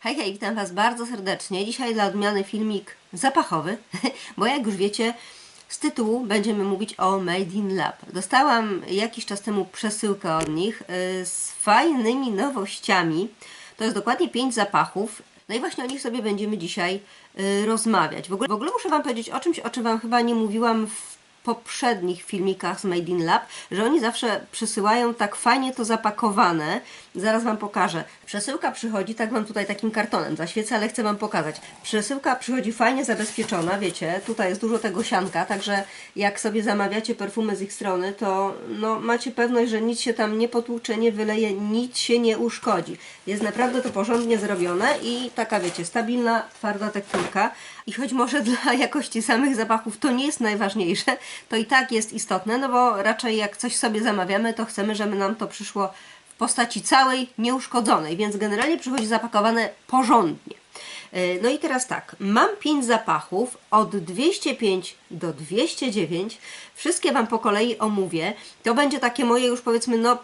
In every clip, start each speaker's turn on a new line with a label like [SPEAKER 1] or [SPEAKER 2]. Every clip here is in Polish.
[SPEAKER 1] Hej, hej, witam Was bardzo serdecznie. Dzisiaj dla odmiany filmik zapachowy, bo jak już wiecie, z tytułu będziemy mówić o Made in Lab. Dostałam jakiś czas temu przesyłkę od nich y, z fajnymi nowościami. To jest dokładnie 5 zapachów. No i właśnie o nich sobie będziemy dzisiaj y, rozmawiać. W ogóle, w ogóle muszę Wam powiedzieć o czymś, o czym Wam chyba nie mówiłam w poprzednich filmikach z Made in Lab, że oni zawsze przysyłają tak fajnie to zapakowane. Zaraz Wam pokażę. Przesyłka przychodzi, tak Wam tutaj takim kartonem zaświecę, ale chcę Wam pokazać. Przesyłka przychodzi fajnie zabezpieczona, wiecie, tutaj jest dużo tego sianka, także jak sobie zamawiacie perfumy z ich strony, to no, macie pewność, że nic się tam nie potłucze, nie wyleje, nic się nie uszkodzi. Jest naprawdę to porządnie zrobione i taka, wiecie, stabilna, twarda tekturka. I choć może dla jakości samych zapachów to nie jest najważniejsze, to i tak jest istotne, no bo raczej jak coś sobie zamawiamy, to chcemy, żeby nam to przyszło postaci całej, nieuszkodzonej, więc generalnie przychodzi zapakowane porządnie. Yy, No i teraz tak, mam 5 zapachów od 205 do 209. Wszystkie Wam po kolei omówię. To będzie takie moje już powiedzmy, no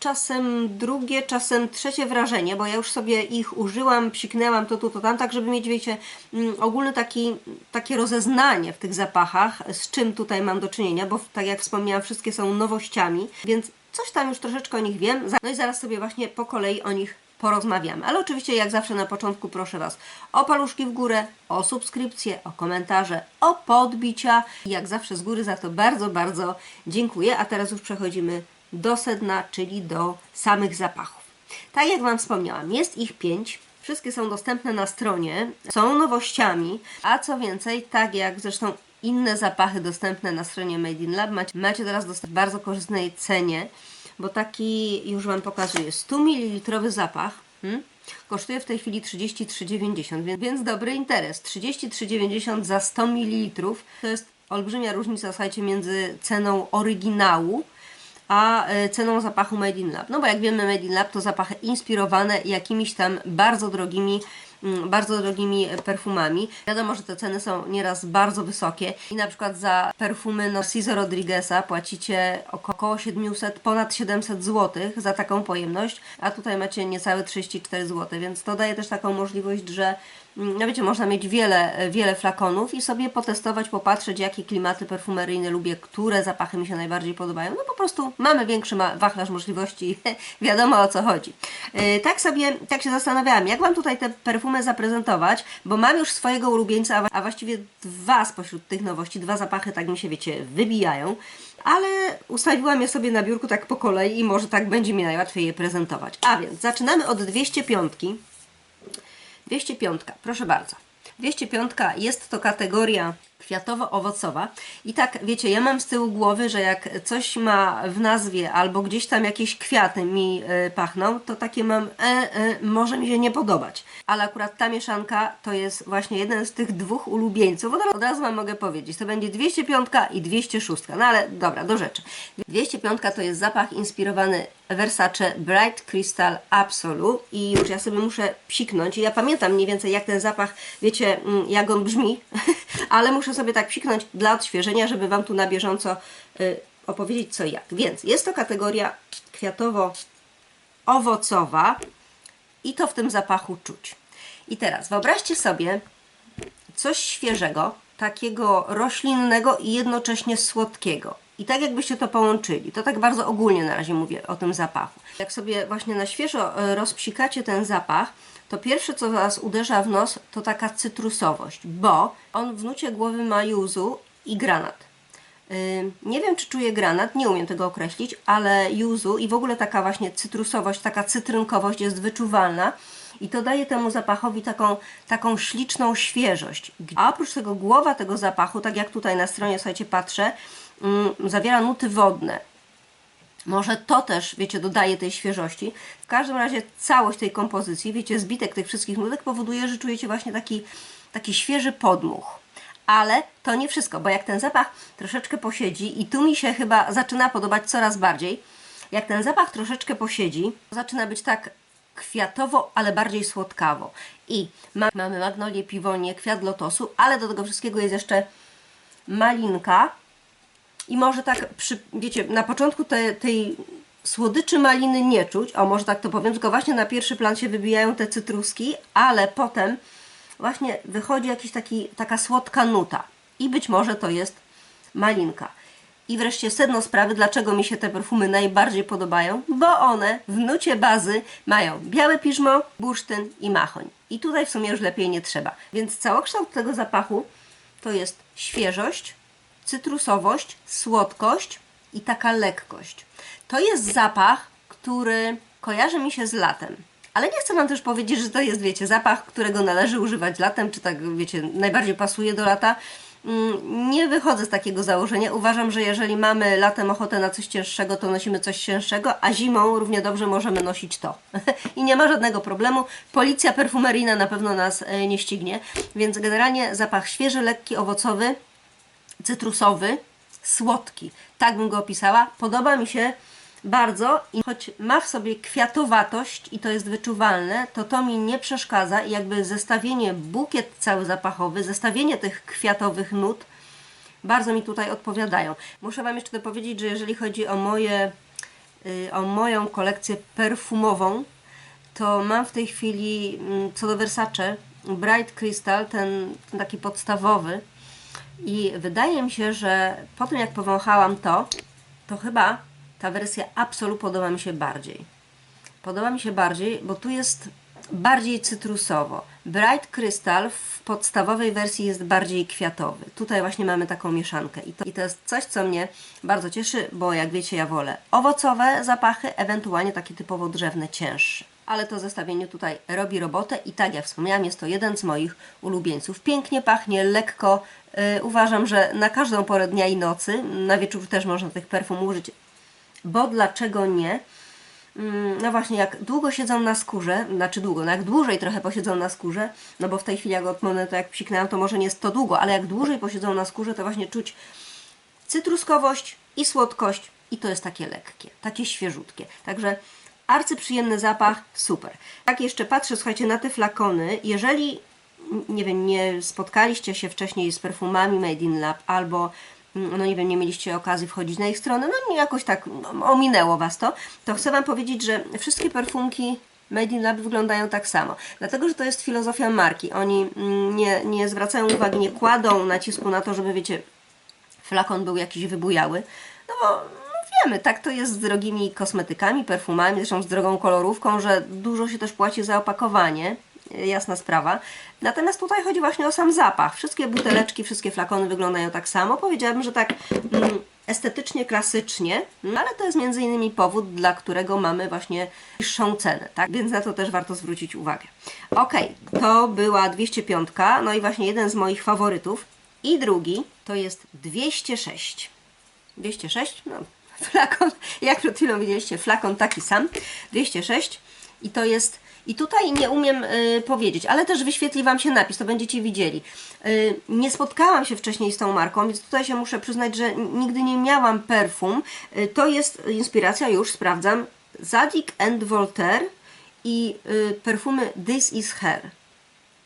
[SPEAKER 1] czasem drugie, czasem trzecie wrażenie, bo ja już sobie ich użyłam, psiknęłam to tu, to tam, tak żeby mieć, wiecie, mm, ogólny taki, takie rozeznanie w tych zapachach, z czym tutaj mam do czynienia, bo tak jak wspomniałam, wszystkie są nowościami, więc coś tam już troszeczkę o nich wiem. No i zaraz sobie właśnie po kolei o nich porozmawiamy. Ale oczywiście, jak zawsze na początku, proszę Was o paluszki w górę, o subskrypcje, o komentarze, o podbicia. Jak zawsze z góry za to bardzo, bardzo dziękuję. A teraz już przechodzimy do sedna, czyli do samych zapachów. Tak jak Wam wspomniałam, jest ich pięć. Wszystkie są dostępne na stronie, są nowościami, a co więcej, tak jak zresztą inne zapachy dostępne na stronie Made in Lab, macie, macie teraz dostęp w bardzo korzystnej cenie, bo taki już Wam pokazuję, 100 ml zapach hmm, kosztuje w tej chwili 33,90, więc, więc dobry interes. 33,90 za 100 ml to jest olbrzymia różnica, słuchajcie, między ceną oryginału a e, ceną zapachu Made in Lab. No bo jak wiemy, Made in Lab to zapachy inspirowane jakimiś tam bardzo drogimi bardzo drogimi perfumami. Wiadomo, że te ceny są nieraz bardzo wysokie i na przykład za perfumy Narciso Rodrigueza płacicie około 700, ponad 700 zł za taką pojemność, a tutaj macie niecałe 34 zł, więc to daje też taką możliwość, że no wiecie, można mieć wiele, wiele flakonów i sobie potestować, popatrzeć, jakie klimaty perfumeryjne lubię, które zapachy mi się najbardziej podobają. No po prostu mamy większy wachlarz możliwości, wiadomo o co chodzi. Yy, tak sobie, tak się zastanawiałam, jak Wam tutaj te perfumy zaprezentować, bo mam już swojego ulubieńca, a właściwie dwa spośród tych nowości, dwa zapachy tak mi się, wiecie, wybijają. Ale ustawiłam je sobie na biurku tak po kolei i może tak będzie mi najłatwiej je prezentować. A więc zaczynamy od 205. 205, proszę bardzo. 205 jest to kategoria kwiatowo-owocowa. I tak, wiecie, ja mam z tyłu głowy, że jak coś ma w nazwie albo gdzieś tam jakieś kwiaty mi y, pachną, to takie mam, e, e, może mi się nie podobać. Ale akurat ta mieszanka to jest właśnie jeden z tych dwóch ulubieńców. Od, od razu Wam mogę powiedzieć, to będzie 205 i 206. No ale dobra, do rzeczy. 205 to jest zapach inspirowany Versace Bright Crystal Absolu i już ja sobie muszę psiknąć. Ja pamiętam mniej więcej jak ten zapach, wiecie, mm, jak on brzmi, ale muszę sobie tak psiknąć dla odświeżenia, żeby Wam tu na bieżąco y, opowiedzieć co jak. Więc jest to kategoria kwiatowo-owocowa i to w tym zapachu czuć. I teraz wyobraźcie sobie coś świeżego, takiego roślinnego i jednocześnie słodkiego. I tak jakbyście to połączyli, to tak bardzo ogólnie na razie mówię o tym zapachu. Jak sobie właśnie na świeżo e, rozpsikacie ten zapach, to pierwsze co Was uderza w nos to taka cytrusowość, bo on w nucie głowy ma juzu i granat. Ym, Nie wiem, czy czuję granat, nie umiem tego określić, ale juzu i w ogóle taka właśnie cytrusowość, taka cytrynkowość jest wyczuwalna i to daje temu zapachowi taką, taką śliczną świeżość. A oprócz tego głowa tego zapachu, tak jak tutaj na stronie, słuchajcie, patrzę, zawiera nuty wodne. Może to też, wiecie, dodaje tej świeżości. W każdym razie całość tej kompozycji, wiecie, zbitek tych wszystkich nutek powoduje, że czujecie właśnie taki, taki świeży podmuch. Ale to nie wszystko, bo jak ten zapach troszeczkę posiedzi i tu mi się chyba zaczyna podobać coraz bardziej, jak ten zapach troszeczkę posiedzi, zaczyna być tak kwiatowo, ale bardziej słodkawo. I ma, mamy magnolię, piwonię, kwiat lotosu, ale do tego wszystkiego jest jeszcze malinka, i może tak, przy, wiecie, na początku te, tej słodyczy maliny nie czuć, o może tak to powiem, tylko właśnie na pierwszy plan się wybijają te cytruski, ale potem właśnie wychodzi jakiś taki, taka słodka nuta i być może to jest malinka. I wreszcie sedno sprawy, dlaczego mi się te perfumy najbardziej podobają, bo one w nucie bazy mają białe piżmo, bursztyn i machoń. I tutaj w sumie już lepiej nie trzeba. Więc całokształt tego zapachu to jest świeżość, cytrusowość, słodkość i taka lekkość. To jest zapach, który kojarzy mi się z latem. Ale nie chcę Wam też powiedzieć, że to jest, wiecie, zapach, którego należy używać latem, czy tak, wiecie, najbardziej pasuje do lata. Mm, Nie wychodzę z takiego założenia. Uważam, że jeżeli mamy latem ochotę na coś cięższego, to nosimy coś cięższego, a zimą równie dobrze możemy nosić to. I nie ma żadnego problemu. Policja perfumeryjna na pewno nas e, nie ścignie. Więc generalnie zapach świeży, lekki, owocowy, cytrusowy, słodki. Tak bym go opisała. Podoba mi się bardzo i choć ma w sobie kwiatowatość i to jest wyczuwalne, to to mi nie przeszkadza i jakby zestawienie, bukiet cały zapachowy, zestawienie tych kwiatowych nut bardzo mi tutaj odpowiadają. Muszę Wam jeszcze dopowiedzieć, że jeżeli chodzi o moje, y, o moją kolekcję perfumową, to mam w tej chwili mm, co do Versace Bright Crystal, ten, ten taki podstawowy i wydaje mi się, że po tym jak powąchałam to, to chyba ta wersja Absolu podoba mi się bardziej. Podoba mi się bardziej, bo tu jest bardziej cytrusowo. Bright Crystal w podstawowej wersji jest bardziej kwiatowy. Tutaj właśnie mamy taką mieszankę i to, i to jest coś, co mnie bardzo cieszy, bo jak wiecie, ja wolę owocowe zapachy, ewentualnie takie typowo drzewne, cięższe. Ale to zestawienie tutaj robi robotę i tak jak wspomniałam, jest to jeden z moich ulubieńców. Pięknie pachnie, lekko. Yy, uważam, że na każdą porę dnia i nocy, na wieczór też można tych perfum użyć, bo dlaczego nie? Mm, No właśnie, jak długo siedzą na skórze, znaczy długo, no jak dłużej trochę posiedzą na skórze, no bo w tej chwili jak od momentu jak psiknęłam, to może nie jest to długo, ale jak dłużej posiedzą na skórze, to właśnie czuć cytruskowość i słodkość i to jest takie lekkie, takie świeżutkie. Także arcyprzyjemny zapach, super. Tak jeszcze patrzę, słuchajcie, na te flakony. Jeżeli, nie wiem, nie spotkaliście się wcześniej z perfumami Made in Lab albo mm, no nie wiem, nie mieliście okazji wchodzić na ich stronę, no jakoś tak no, ominęło Was to, to chcę Wam powiedzieć, że wszystkie perfumki Made in Lab wyglądają tak samo. Dlatego, że to jest filozofia marki. Oni mm, nie, nie zwracają uwagi, nie kładą nacisku na to, żeby, wiecie, flakon był jakiś wybujały. No bo wiemy, tak to jest z drogimi kosmetykami, perfumami, zresztą z drogą kolorówką, że dużo się też płaci za opakowanie. Jasna sprawa. Natomiast tutaj chodzi właśnie o sam zapach. Wszystkie buteleczki, wszystkie flakony wyglądają tak samo. Powiedziałabym, że tak mm, estetycznie, klasycznie, mm, ale to jest między innymi powód, dla którego mamy właśnie niższą cenę, tak? Więc na to też warto zwrócić uwagę. Ok, to była 205, no i właśnie jeden z moich faworytów. I drugi to jest 206. 206, no flakon, jak przed chwilą widzieliście, flakon taki sam, 206 i to jest, i tutaj nie umiem y, powiedzieć, ale też wyświetli Wam się napis, to będziecie widzieli. Y, nie spotkałam się wcześniej z tą marką, więc tutaj się muszę przyznać, że nigdy nie miałam perfum. Y, to jest inspiracja, już sprawdzam, Zadig and Voltaire i y, perfumy This is Her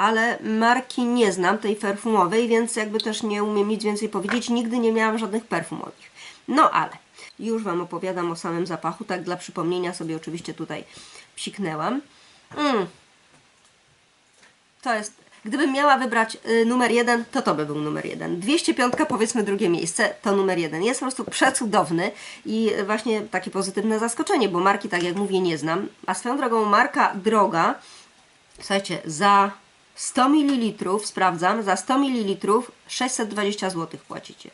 [SPEAKER 1] ale marki nie znam, tej perfumowej, więc jakby też nie umiem nic więcej powiedzieć. Nigdy nie miałam żadnych perfum od nich. No ale już Wam opowiadam o samym zapachu, tak dla przypomnienia sobie oczywiście tutaj psiknęłam. Mm. To jest, gdybym miała wybrać y, numer jeden, to to by był numer jeden. 205 powiedzmy drugie miejsce, to numer jeden. Jest po prostu przecudowny i właśnie takie pozytywne zaskoczenie, bo marki, tak jak mówię, nie znam. A swoją drogą marka droga, Słuchajcie, za 100 ml, sprawdzam, za 100 ml 620 zł płacicie.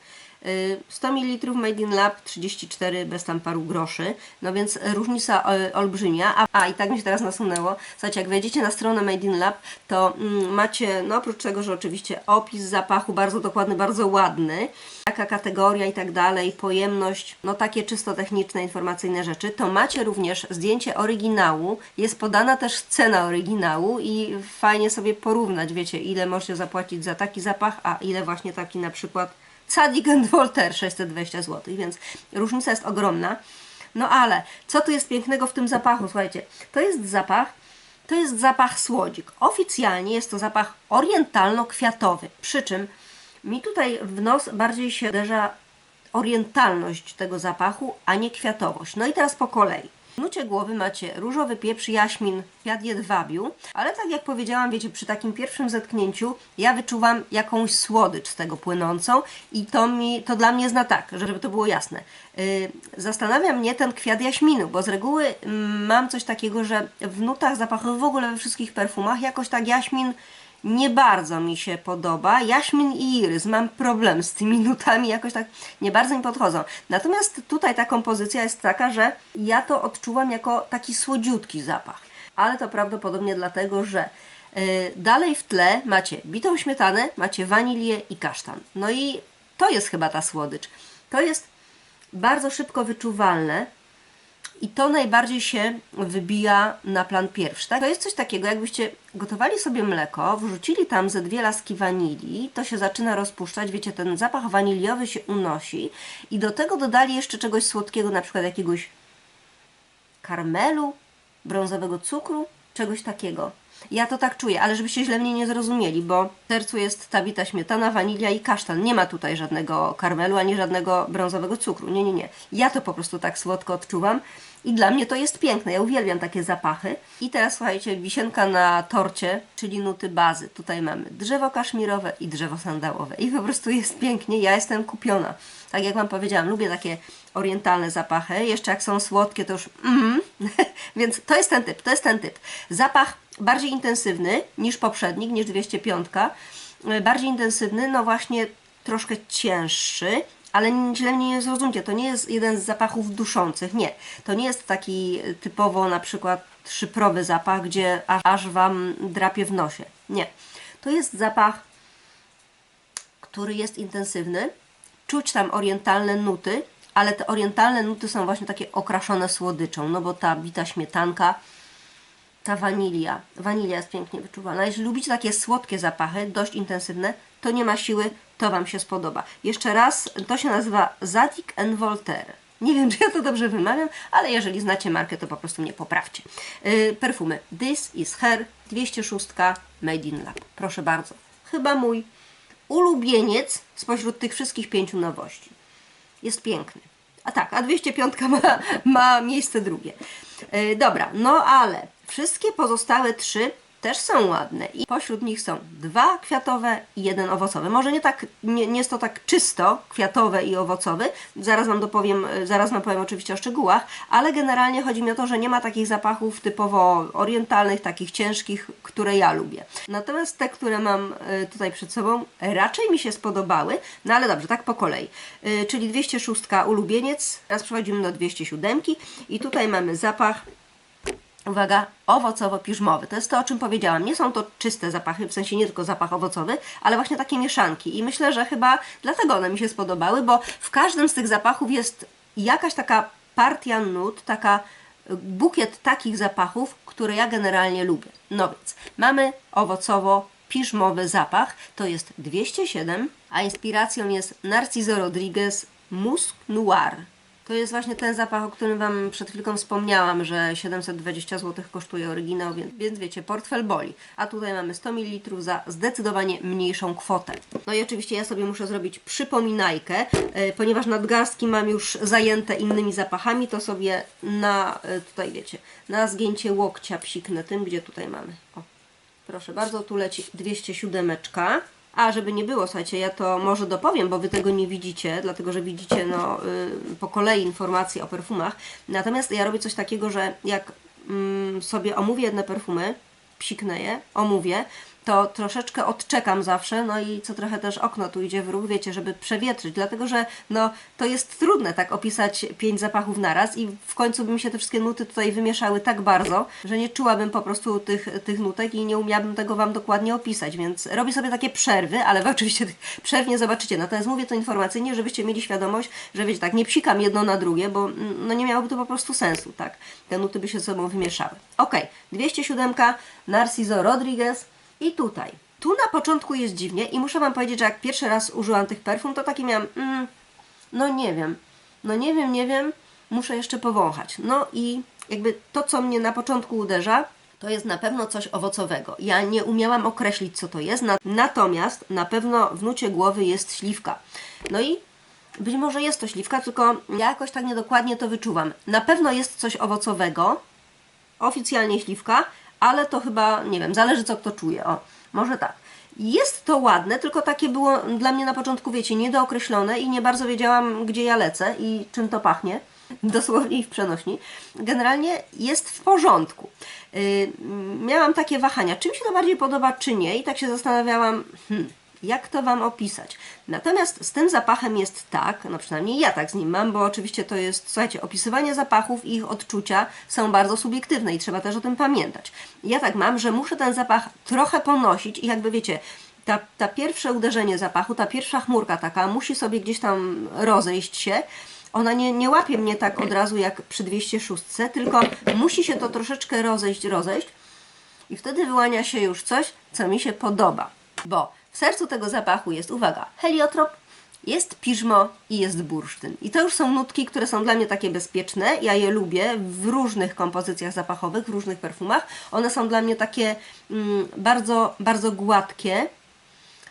[SPEAKER 1] Y, 100 ml Made in Lab 34 bez tam paru groszy, no więc różnica y, olbrzymia. A, a i tak mi się teraz nasunęło, słuchajcie, jak wejdziecie na stronę Made in Lab, to mm, macie, no oprócz tego, że oczywiście opis zapachu bardzo dokładny, bardzo ładny, jaka kategoria i tak dalej, pojemność, no takie czysto techniczne, informacyjne rzeczy, to macie również zdjęcie oryginału, jest podana też cena oryginału i fajnie sobie porównać, wiecie, ile możecie zapłacić za taki zapach, a ile właśnie taki na przykład Zadig and Voltaire 620 zł, więc różnica jest ogromna. No ale co tu jest pięknego w tym zapachu? Słuchajcie, to jest zapach, to jest zapach słodzik. Oficjalnie jest to zapach orientalno-kwiatowy, przy czym mi tutaj w nos bardziej się uderza orientalność tego zapachu, a nie kwiatowość. No i teraz po kolei. W nucie głowy macie różowy pieprz, jaśmin, kwiat jedwabiu, ale tak jak powiedziałam, wiecie, przy takim pierwszym zetknięciu ja wyczuwam jakąś słodycz z tego płynącą i to, mi, to dla mnie jest na tak, żeby to było jasne. Yy, zastanawia mnie ten kwiat jaśminu, bo z reguły mm, mam coś takiego, że w nutach zapachowych, w ogóle we wszystkich perfumach, jakoś tak jaśmin nie bardzo mi się podoba. Jaśmin i irys, mam problem z tymi nutami, jakoś tak nie bardzo mi podchodzą. Natomiast tutaj ta kompozycja jest taka, że ja to odczuwam jako taki słodziutki zapach. Ale to prawdopodobnie dlatego, że yy, dalej w tle macie bitą śmietanę, macie wanilię i kasztan. No i to jest chyba ta słodycz. To jest bardzo szybko wyczuwalne, i to najbardziej się wybija na plan pierwszy. Tak? To jest coś takiego, jakbyście gotowali sobie mleko, wrzucili tam ze dwie laski wanilii, to się zaczyna rozpuszczać, wiecie, ten zapach waniliowy się unosi i do tego dodali jeszcze czegoś słodkiego, na przykład jakiegoś karmelu, brązowego cukru, czegoś takiego. Ja to tak czuję, ale żebyście źle mnie nie zrozumieli, bo w sercu jest ta bita śmietana, wanilia i kasztan. Nie ma tutaj żadnego karmelu ani żadnego brązowego cukru. Nie, nie, nie. Ja to po prostu tak słodko odczuwam i dla mnie to jest piękne. Ja uwielbiam takie zapachy. I teraz słuchajcie, wisienka na torcie, czyli nuty bazy. Tutaj mamy drzewo kaszmirowe i drzewo sandałowe. I po prostu jest pięknie. Ja jestem kupiona. Tak jak Wam powiedziałam, lubię takie orientalne zapachy. Jeszcze jak są słodkie, to już mm. Więc to jest ten typ, to jest ten typ. Zapach bardziej intensywny niż poprzednik, niż 205. Bardziej intensywny, no właśnie troszkę cięższy, ale źle mnie nie zrozumcie, to nie jest jeden z zapachów duszących, nie. To nie jest taki typowo na przykład szyprowy zapach, gdzie aż, aż Wam drapie w nosie. Nie. To jest zapach, który jest intensywny, czuć tam orientalne nuty, ale te orientalne nuty są właśnie takie okraszone słodyczą, no bo ta bita śmietanka, ta wanilia, wanilia jest pięknie wyczuwana. Jeśli lubicie takie słodkie zapachy, dość intensywne, to nie ma siły, to Wam się spodoba. Jeszcze raz, to się nazywa Zadig Voltaire. Nie wiem, czy ja to dobrze wymawiam, ale jeżeli znacie markę, to po prostu mnie poprawcie. Yy, perfumy This is Her 206 Made in Lab. Proszę bardzo. Chyba mój ulubieniec spośród tych wszystkich pięciu nowości. Jest piękny. A tak, a 205 ma, ma miejsce drugie. Yy, dobra, no ale wszystkie pozostałe trzy też są ładne i pośród nich są dwa kwiatowe i jeden owocowy. Może nie tak, nie, nie jest to tak czysto kwiatowe i owocowy, zaraz Wam dopowiem, zaraz Wam powiem oczywiście o szczegółach, ale generalnie chodzi mi o to, że nie ma takich zapachów typowo orientalnych, takich ciężkich, które ja lubię. Natomiast te, które mam e, tutaj przed sobą, raczej mi się spodobały, no ale dobrze, tak po kolei. E, czyli 206 ulubieniec, teraz przechodzimy do 207 i tutaj mamy zapach uwaga, owocowo-piżmowy. To jest to, o czym powiedziałam. Nie są to czyste zapachy, w sensie nie tylko zapach owocowy, ale właśnie takie mieszanki. I myślę, że chyba dlatego one mi się spodobały, bo w każdym z tych zapachów jest jakaś taka partia nut, taka bukiet takich zapachów, które ja generalnie lubię. No więc, mamy owocowo-piżmowy zapach, to jest 207, a inspiracją jest Narciso Rodriguez Musk Noir. To jest właśnie ten zapach, o którym Wam przed chwilką wspomniałam, że 720 zł kosztuje oryginał, więc, więc wiecie, portfel boli. A tutaj mamy 100 ml za zdecydowanie mniejszą kwotę. No i oczywiście ja sobie muszę zrobić przypominajkę, yy, ponieważ nadgarstki mam już zajęte innymi zapachami, to sobie na, yy, tutaj wiecie, na zgięcie łokcia psiknę tym, gdzie tutaj mamy. O, proszę bardzo, tu leci 207. A, żeby nie było, słuchajcie, ja to może dopowiem, bo Wy tego nie widzicie, dlatego że widzicie no, y, po kolei informacje o perfumach. Natomiast ja robię coś takiego, że jak mm, sobie omówię jedne perfumy, psiknę je, omówię, to troszeczkę odczekam zawsze, no i co trochę też okno tu idzie w ruch, wiecie, żeby przewietrzyć, dlatego że no, to jest trudne tak opisać pięć zapachów naraz i w końcu by mi się te wszystkie nuty tutaj wymieszały tak bardzo, że nie czułabym po prostu tych, tych nutek i nie umiałabym tego Wam dokładnie opisać, więc robię sobie takie przerwy, ale Wy oczywiście tych nie zobaczycie, natomiast mówię to informacyjnie, żebyście mieli świadomość, że wiecie, tak, nie psikam jedno na drugie, bo no nie miałoby to po prostu sensu, tak, te nuty by się ze sobą wymieszały. Ok, 207 Narciso Rodriguez, i tutaj. Tu na początku jest dziwnie i muszę Wam powiedzieć, że jak pierwszy raz użyłam tych perfum, to taki miałam, mm, no nie wiem, no nie wiem, nie wiem, muszę jeszcze powąchać. No i jakby to, co mnie na początku uderza, to jest na pewno coś owocowego. Ja nie umiałam określić, co to jest, natomiast na pewno w nucie głowy jest śliwka. No i być może jest to śliwka, tylko ja jakoś tak niedokładnie to wyczuwam. Na pewno jest coś owocowego, oficjalnie śliwka, ale to chyba, nie wiem, zależy co kto czuje. O, może tak. Jest to ładne, tylko takie było dla mnie na początku, wiecie, niedookreślone i nie bardzo wiedziałam, gdzie ja lecę i czym to pachnie. Dosłownie i w przenośni. Generalnie jest w porządku. Yy, miałam takie wahania, czy mi się to bardziej podoba, czy nie, i tak się zastanawiałam, hmm, jak to Wam opisać. Natomiast z tym zapachem jest tak, no przynajmniej ja tak z nim mam, bo oczywiście to jest, słuchajcie, opisywanie zapachów i ich odczucia są bardzo subiektywne i trzeba też o tym pamiętać. Ja tak mam, że muszę ten zapach trochę ponosić i jakby wiecie, ta, ta pierwsze uderzenie zapachu, ta pierwsza chmurka taka musi sobie gdzieś tam rozejść się. Ona nie, nie łapie mnie tak od razu jak przy 206, tylko musi się to troszeczkę rozejść, rozejść i wtedy wyłania się już coś, co mi się podoba. Bo w sercu tego zapachu jest, uwaga, heliotrop, jest piżmo i jest bursztyn. I to już są nutki, które są dla mnie takie bezpieczne. Ja je lubię w różnych kompozycjach zapachowych, w różnych perfumach. One są dla mnie takie mm, bardzo, bardzo gładkie.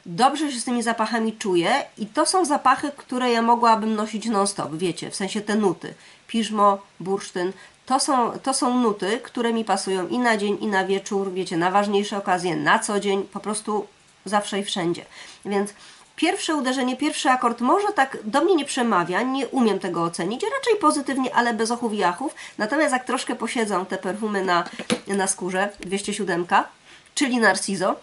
[SPEAKER 1] Dobrze się z tymi zapachami czuję i to są zapachy, które ja mogłabym nosić non-stop, wiecie, w sensie te nuty. Piżmo, bursztyn, to są, to są nuty, które mi pasują i na dzień, i na wieczór, wiecie, na ważniejsze okazje, na co dzień, po prostu zawsze i wszędzie. Więc pierwsze uderzenie, pierwszy akord może tak do mnie nie przemawia, nie umiem tego ocenić, raczej pozytywnie, ale bez ochów i achów. Natomiast jak troszkę posiedzą te perfumy na, na skórze, 207, czyli Narciso,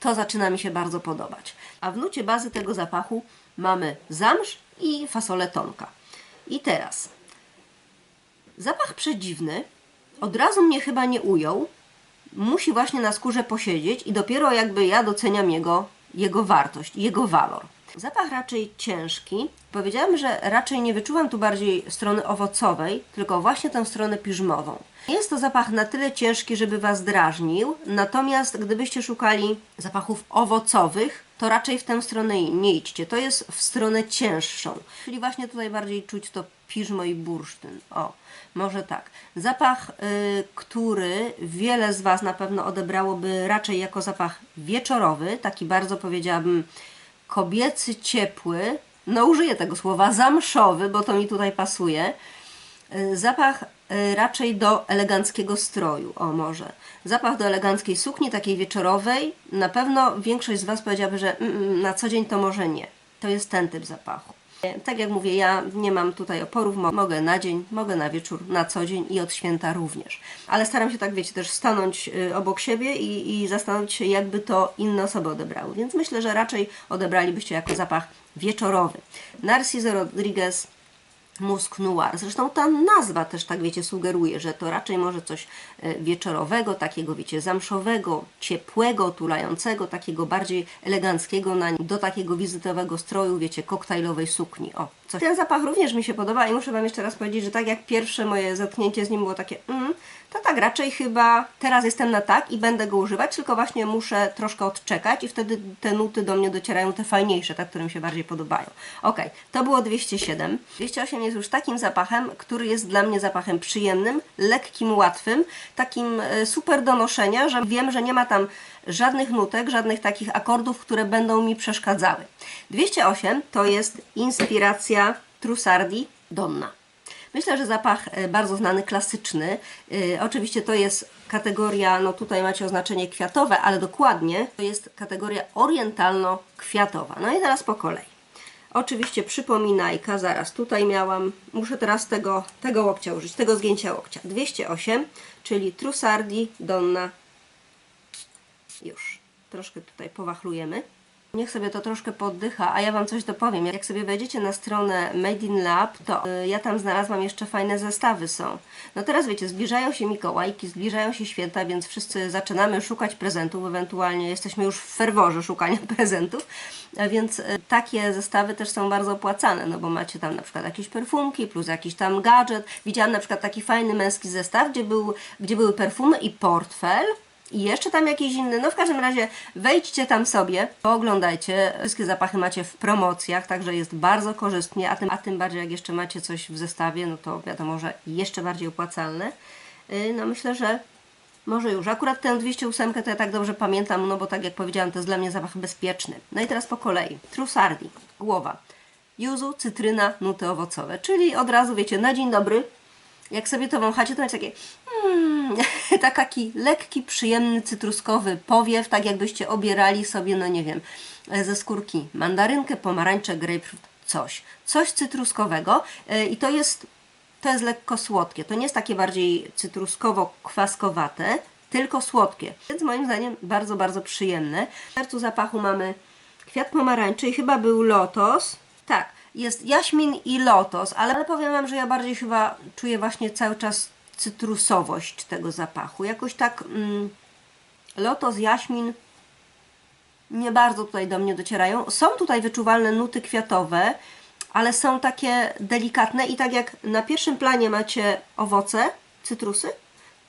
[SPEAKER 1] to zaczyna mi się bardzo podobać. A w nucie bazy tego zapachu mamy zamrz i fasolę tonka. I teraz zapach przedziwny, od razu mnie chyba nie ujął, musi właśnie na skórze posiedzieć i dopiero jakby ja doceniam jego, jego wartość, jego walor. Zapach raczej ciężki. Powiedziałam, że raczej nie wyczuwam tu bardziej strony owocowej, tylko właśnie tę stronę piżmową. Jest to zapach na tyle ciężki, żeby Was drażnił, natomiast gdybyście szukali zapachów owocowych, to raczej w tę stronę nie idźcie. To jest w stronę cięższą. Czyli właśnie tutaj bardziej czuć to piżmo i bursztyn. O, może tak. Zapach, y, który wiele z Was na pewno odebrałoby raczej jako zapach wieczorowy, taki bardzo powiedziałabym kobiecy, ciepły, no użyję tego słowa, zamszowy, bo to mi tutaj pasuje. Y, Zapach y, raczej do eleganckiego stroju, o może. Zapach do eleganckiej sukni, takiej wieczorowej. Na pewno większość z Was powiedziałaby, że mm, mm, na co dzień to może nie. To jest ten typ zapachu. Tak jak mówię, ja nie mam tutaj oporów, mo- mogę na dzień, mogę na wieczór, na co dzień i od święta również. Ale staram się tak, wiecie, też stanąć y, obok siebie i, i zastanowić się, jakby to inne osoby odebrały. Więc myślę, że raczej odebralibyście jako zapach wieczorowy. Narciso Rodriguez Musk Noir. Zresztą ta nazwa też tak wiecie sugeruje, że to raczej może coś e, wieczorowego, takiego wiecie zamszowego, ciepłego, tulającego, takiego bardziej eleganckiego na, do takiego wizytowego stroju, wiecie, koktajlowej sukni. O, coś. Ten zapach również mi się podoba i muszę Wam jeszcze raz powiedzieć, że tak jak pierwsze moje zetknięcie z nim było takie mm, to tak raczej chyba teraz jestem na tak i będę go używać, tylko właśnie muszę troszkę odczekać i wtedy te nuty do mnie docierają, te fajniejsze, te, które mi się bardziej podobają. Ok, to było 207. 208 jest już takim zapachem, który jest dla mnie zapachem przyjemnym, lekkim, łatwym, takim e, super do noszenia, że wiem, że nie ma tam żadnych nutek, żadnych takich akordów, które będą mi przeszkadzały. 208 to jest inspiracja Trussardi Donna. Myślę, że zapach e, bardzo znany, klasyczny. E, Oczywiście to jest kategoria, no tutaj macie oznaczenie kwiatowe, ale dokładnie to jest kategoria orientalno-kwiatowa. No i teraz po kolei. Oczywiście przypominajka, zaraz tutaj miałam, muszę teraz tego, tego łokcia użyć, tego zgięcia łokcia. 208, czyli Trussardi Donna. Już, troszkę tutaj powachlujemy. Niech sobie to troszkę poddycha, a ja Wam coś dopowiem. Jak sobie wejdziecie na stronę Made in Lab, to y, ja tam znalazłam jeszcze fajne zestawy są. No teraz wiecie, zbliżają się Mikołajki, zbliżają się święta, więc wszyscy zaczynamy szukać prezentów, ewentualnie jesteśmy już w ferworze szukania prezentów, więc y, takie zestawy też są bardzo opłacane, no bo macie tam na przykład jakieś perfumki, plus jakiś tam gadżet. Widziałam na przykład taki fajny męski zestaw, gdzie, był, gdzie były perfumy i portfel, i jeszcze tam jakiś inny, no w każdym razie wejdźcie tam sobie, pooglądajcie, wszystkie zapachy macie w promocjach, także jest bardzo korzystnie, a tym, a tym bardziej jak jeszcze macie coś w zestawie, no to wiadomo, że jeszcze bardziej opłacalne. Yy, No myślę, że może już. Akurat tę 208 to ja tak dobrze pamiętam, no bo tak jak powiedziałam, to jest dla mnie zapach bezpieczny. No i teraz po kolei. Trussardi, głowa. Juzu, cytryna, nuty owocowe. Czyli od razu wiecie, na dzień dobry, jak sobie to wąchacie, to macie takie mm, tak taki lekki, przyjemny, cytruskowy powiew, tak jakbyście obierali sobie, no nie wiem, e, ze skórki mandarynkę, pomarańczę, grapefruit, coś. Coś cytruskowego e, i to jest, to jest lekko słodkie. To nie jest takie bardziej cytruskowo-kwaskowate, tylko słodkie. Więc moim zdaniem bardzo, bardzo przyjemne. W sercu zapachu mamy kwiat pomarańczy i chyba był lotos. Tak, jest jaśmin i lotos, ale powiem Wam, że ja bardziej chyba czuję właśnie cały czas cytrusowość tego zapachu. Jakoś tak mm, lotos, jaśmin nie bardzo tutaj do mnie docierają. Są tutaj wyczuwalne nuty kwiatowe, ale są takie delikatne i tak jak na pierwszym planie macie owoce, cytrusy,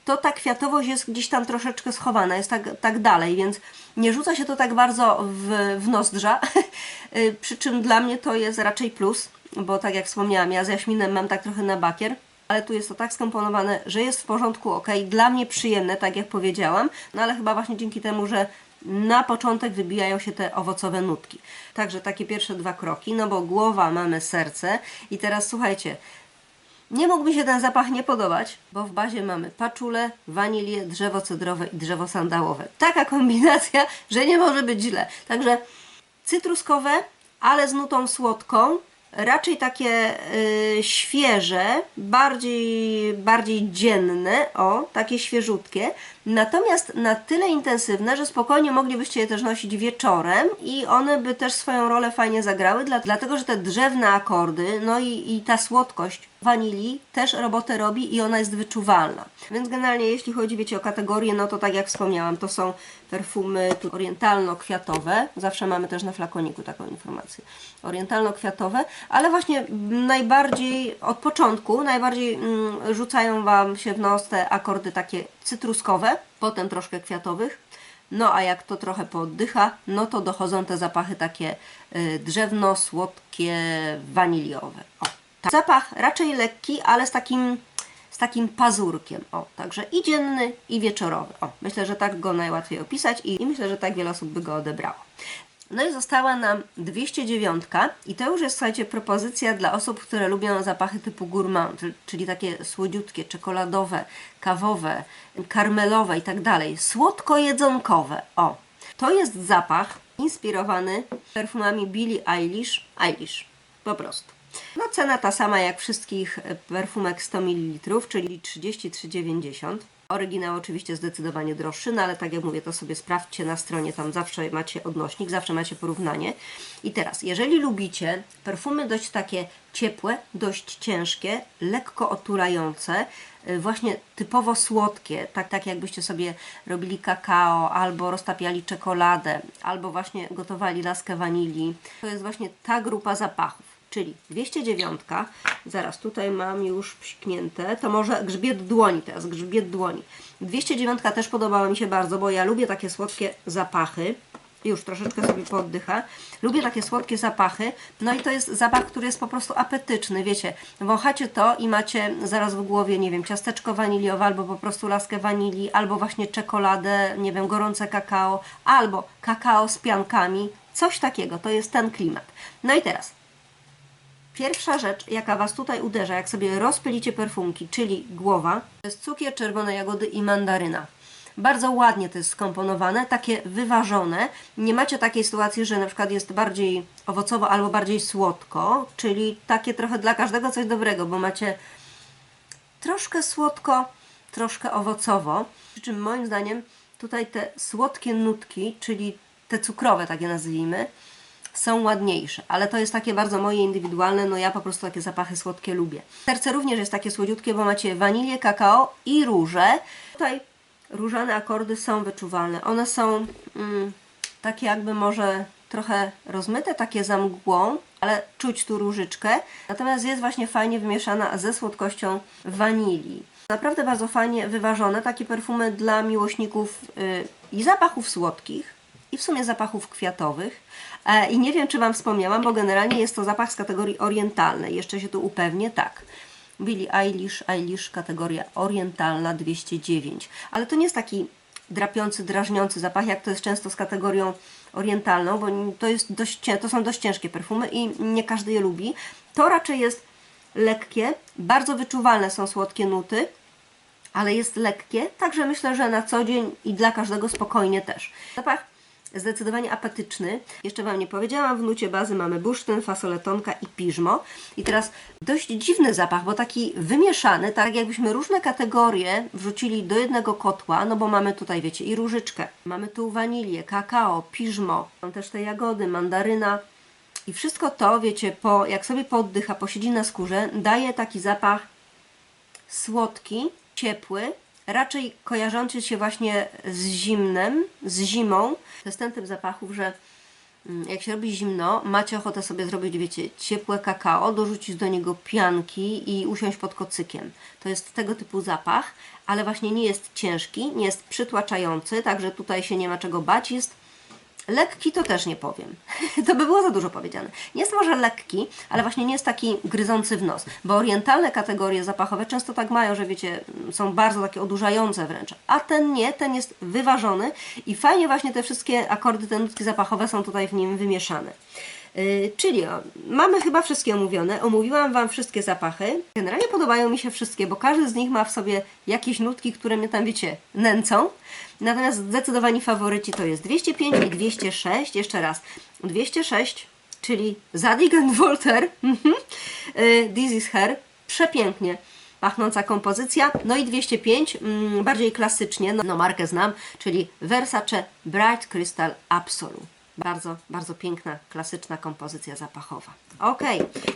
[SPEAKER 1] to ta kwiatowość jest gdzieś tam troszeczkę schowana, jest tak, tak dalej, więc nie rzuca się to tak bardzo w, w nozdrza, Y, przy czym dla mnie to jest raczej plus, bo tak jak wspomniałam, ja z jaśminem mam tak trochę na bakier, ale tu jest to tak skomponowane, że jest w porządku, ok, dla mnie przyjemne, tak jak powiedziałam, no ale chyba właśnie dzięki temu, że na początek wybijają się te owocowe nutki. Także takie pierwsze dwa kroki, no bo głowa mamy serce i teraz słuchajcie, nie mógł mi się ten zapach nie podobać, bo w bazie mamy paczulę, wanilię, drzewo cedrowe i drzewo sandałowe. Taka kombinacja, że nie może być źle. Także cytruskowe, ale z nutą słodką. Raczej takie y, świeże, bardziej, bardziej dzienne, o, takie świeżutkie. Natomiast na tyle intensywne, że spokojnie moglibyście je też nosić wieczorem i one by też swoją rolę fajnie zagrały, dla, dlatego że te drzewne akordy, no i, i ta słodkość wanilii też robotę robi i ona jest wyczuwalna. Więc generalnie jeśli chodzi, wiecie, o kategorię, no to tak jak wspomniałam, to są perfumy orientalno-kwiatowe. Zawsze mamy też na flakoniku taką informację. Orientalno-kwiatowe, ale właśnie najbardziej od początku, najbardziej mm, rzucają Wam się w nos te akordy takie cytruskowe, potem troszkę kwiatowych. No a jak to trochę pooddycha, no to dochodzą te zapachy takie y, drzewno-słodkie, waniliowe. O, tak. Zapach raczej lekki, ale z takim, z takim pazurkiem. O, także i dzienny, i wieczorowy. O, myślę, że tak go najłatwiej opisać i, i myślę, że tak wiele osób by go odebrało. No i została nam 209 i to już jest, słuchajcie, propozycja dla osób, które lubią zapachy typu gourmand, czyli takie słodziutkie, czekoladowe, kawowe, karmelowe i tak dalej, słodko-jedzonkowe. O, to jest zapach inspirowany perfumami Billie Eilish, Eilish, po prostu. No cena ta sama jak wszystkich perfumek 100 ml, czyli 33,90 Oryginał oczywiście zdecydowanie droższy, no ale tak jak mówię, to sobie sprawdźcie na stronie, tam zawsze macie odnośnik, zawsze macie porównanie. I teraz, jeżeli lubicie perfumy dość takie ciepłe, dość ciężkie, lekko otulające, y, właśnie typowo słodkie, tak, tak jakbyście sobie robili kakao, albo roztapiali czekoladę, albo właśnie gotowali laskę wanilii, to jest właśnie ta grupa zapachów czyli 209, zaraz tutaj mam już psiknięte, to może grzbiet dłoni teraz, grzbiet dłoni. 209 też podobała mi się bardzo, bo ja lubię takie słodkie zapachy, już troszeczkę sobie pooddycha. Lubię takie słodkie zapachy, no i to jest zapach, który jest po prostu apetyczny, wiecie, wąchacie to i macie zaraz w głowie, nie wiem, ciasteczko waniliowe, albo po prostu laskę wanilii, albo właśnie czekoladę, nie wiem, gorące kakao, albo kakao z piankami, coś takiego, to jest ten klimat. No i teraz, Pierwsza rzecz, jaka Was tutaj uderza, jak sobie rozpylicie perfumki, czyli głowa, to jest cukier, czerwone jagody i mandaryna. Bardzo ładnie to jest skomponowane, takie wyważone. Nie macie takiej sytuacji, że na przykład jest bardziej owocowo albo bardziej słodko, czyli takie trochę dla każdego coś dobrego, bo macie troszkę słodko, troszkę owocowo. Przy czym moim zdaniem tutaj te słodkie nutki, czyli te cukrowe, takie nazwijmy, są ładniejsze, ale to jest takie bardzo moje indywidualne, no ja po prostu takie zapachy słodkie lubię. Serce również jest takie słodziutkie, bo macie wanilię, kakao i róże. Tutaj różane akordy są wyczuwalne. One są mm, takie jakby może trochę rozmyte, takie za mgłą, ale czuć tu różyczkę. Natomiast jest właśnie fajnie wymieszana ze słodkością wanilii. Naprawdę bardzo fajnie wyważone, takie perfumy dla miłośników yy, i zapachów słodkich, i w sumie zapachów kwiatowych. E, I nie wiem, czy Wam wspomniałam, bo generalnie jest to zapach z kategorii orientalnej. Jeszcze się tu upewnię, tak. Billie Eilish, Eilish, kategoria orientalna 209. Ale to nie jest taki drapiący, drażniący zapach, jak to jest często z kategorią orientalną, bo to, jest dość, to są dość ciężkie perfumy i nie każdy je lubi. To raczej jest lekkie, bardzo wyczuwalne są słodkie nuty, ale jest lekkie, także myślę, że na co dzień i dla każdego spokojnie też. Zapach zdecydowanie apetyczny. Jeszcze Wam nie powiedziałam, w nucie bazy mamy bursztyn, fasoletonka i piżmo. I teraz dość dziwny zapach, bo taki wymieszany, tak jakbyśmy różne kategorie wrzucili do jednego kotła, no bo mamy tutaj, wiecie, i różyczkę, mamy tu wanilię, kakao, piżmo, są też te jagody, mandaryna. I wszystko to, wiecie, po, jak sobie pooddycha, posiedzi na skórze, daje taki zapach słodki, ciepły, raczej kojarzący się właśnie z zimnem, z zimą. To jest zapachów, że mm, jak się robi zimno, macie ochotę sobie zrobić, wiecie, ciepłe kakao, dorzucić do niego pianki i usiąść pod kocykiem. To jest tego typu zapach, ale właśnie nie jest ciężki, nie jest przytłaczający, także tutaj się nie ma czego bać. Jest Lekki to też nie powiem. To by było za dużo powiedziane. Nie jest może lekki, ale właśnie nie jest taki gryzący w nos. Bo orientalne kategorie zapachowe często tak mają, że wiecie, są bardzo takie odurzające wręcz. A ten nie, ten jest wyważony i fajnie właśnie te wszystkie akordy, te nutki zapachowe są tutaj w nim wymieszane. Yy, czyli o, mamy chyba wszystkie omówione. Omówiłam Wam wszystkie zapachy. Generalnie podobają mi się wszystkie, bo każdy z nich ma w sobie jakieś nutki, które mnie tam, wiecie, nęcą. Natomiast zdecydowanie faworyci to jest 205 i 206. Jeszcze raz. 206, czyli Zadig Voltaire. Mhm. Yy, This is Her. Przepięknie pachnąca kompozycja. No i 205, mm, bardziej klasycznie, no, no markę znam, czyli Versace Bright Crystal Absolute. Bardzo, bardzo piękna, klasyczna kompozycja zapachowa. Ok,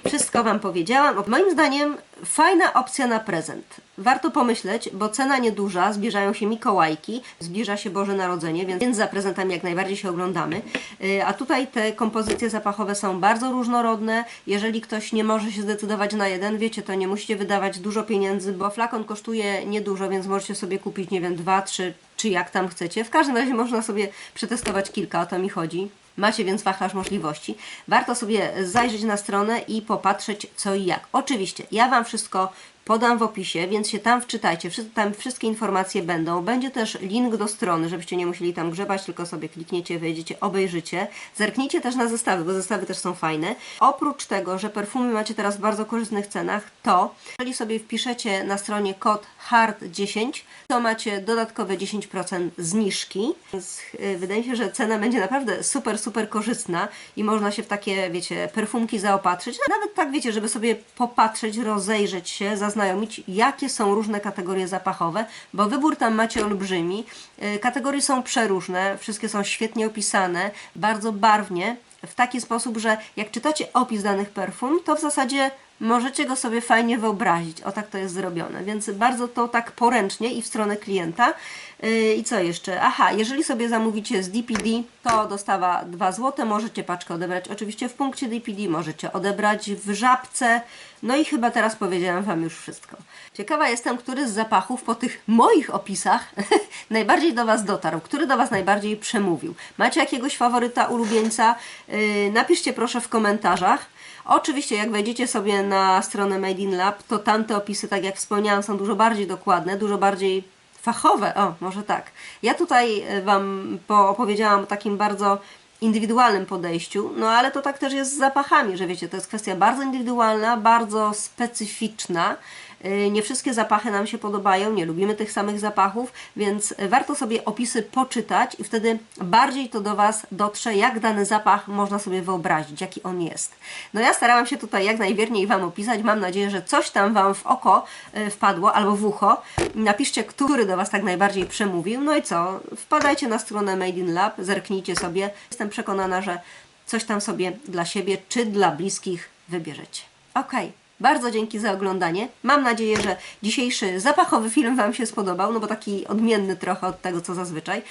[SPEAKER 1] wszystko Wam powiedziałam. Moim zdaniem fajna opcja na prezent. Warto pomyśleć, bo cena nieduża, zbliżają się Mikołajki, zbliża się Boże Narodzenie, więc za prezentami jak najbardziej się oglądamy. Yy, A tutaj te kompozycje zapachowe są bardzo różnorodne. Jeżeli ktoś nie może się zdecydować na jeden, wiecie, to nie musicie wydawać dużo pieniędzy, bo flakon kosztuje niedużo, więc możecie sobie kupić, nie wiem, dwa, trzy czy jak tam chcecie. W każdym razie można sobie przetestować kilka, o to mi chodzi. Macie więc wachlarz możliwości. Warto sobie zajrzeć na stronę i popatrzeć co i jak. Oczywiście, ja Wam wszystko podam w opisie, więc się tam wczytajcie. Tam wszystkie informacje będą. Będzie też link do strony, żebyście nie musieli tam grzebać, tylko sobie klikniecie, wejdziecie, obejrzycie. Zerknijcie też na zestawy, bo zestawy też są fajne. Oprócz tego, że perfumy macie teraz w bardzo korzystnych cenach, to jeżeli sobie wpiszecie na stronie kod HARD10, to macie dodatkowe 10% zniżki. Więc yy, wydaje mi się, że cena będzie naprawdę super, super korzystna i można się w takie, wiecie, perfumki zaopatrzyć. Nawet tak, wiecie, żeby sobie popatrzeć, rozejrzeć się, zaznajomić, jakie są różne kategorie zapachowe, bo wybór tam macie olbrzymi. Yy, Kategorie są przeróżne, wszystkie są świetnie opisane, bardzo barwnie, w taki sposób, że jak czytacie opis danych perfum, to w zasadzie możecie go sobie fajnie wyobrazić. O tak to jest zrobione, więc bardzo to tak poręcznie i w stronę klienta. Yy, I co jeszcze? Aha, jeżeli sobie zamówicie z DPD, to dostawa 2 zł, możecie paczkę odebrać oczywiście w punkcie DPD, możecie odebrać w żabce. No i chyba teraz powiedziałam Wam już wszystko. Ciekawa jestem, który z zapachów po tych moich opisach najbardziej do Was dotarł, który do Was najbardziej przemówił. Macie jakiegoś faworyta, ulubieńca? Yy, napiszcie proszę w komentarzach. Oczywiście, jak wejdziecie sobie na stronę Made in Lab, to tamte opisy, tak jak wspomniałam, są dużo bardziej dokładne, dużo bardziej fachowe. O, może tak. Ja tutaj e, Wam opowiedziałam o takim bardzo indywidualnym podejściu, no ale to tak też jest z zapachami, że wiecie, to jest kwestia bardzo indywidualna, bardzo specyficzna. Yy, Nie wszystkie zapachy nam się podobają, nie lubimy tych samych zapachów, więc warto sobie opisy poczytać i wtedy bardziej to do Was dotrze, jak dany zapach można sobie wyobrazić, jaki on jest. No ja starałam się tutaj jak najwierniej Wam opisać, mam nadzieję, że coś tam Wam w oko yy, wpadło albo w ucho. Napiszcie, który do Was tak najbardziej przemówił. No i co? Wpadajcie na stronę Made in Lab, zerknijcie sobie. Jestem przekonana, że coś tam sobie dla siebie czy dla bliskich wybierzecie. Okej. Bardzo dzięki za oglądanie. Mam nadzieję, że dzisiejszy zapachowy film Wam się spodobał, no bo taki odmienny trochę od tego, co zazwyczaj.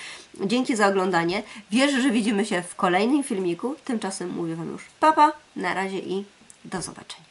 [SPEAKER 1] Dzięki za oglądanie. Wierzę, że widzimy się w kolejnym filmiku. Tymczasem mówię Wam już papa, na razie i do zobaczenia.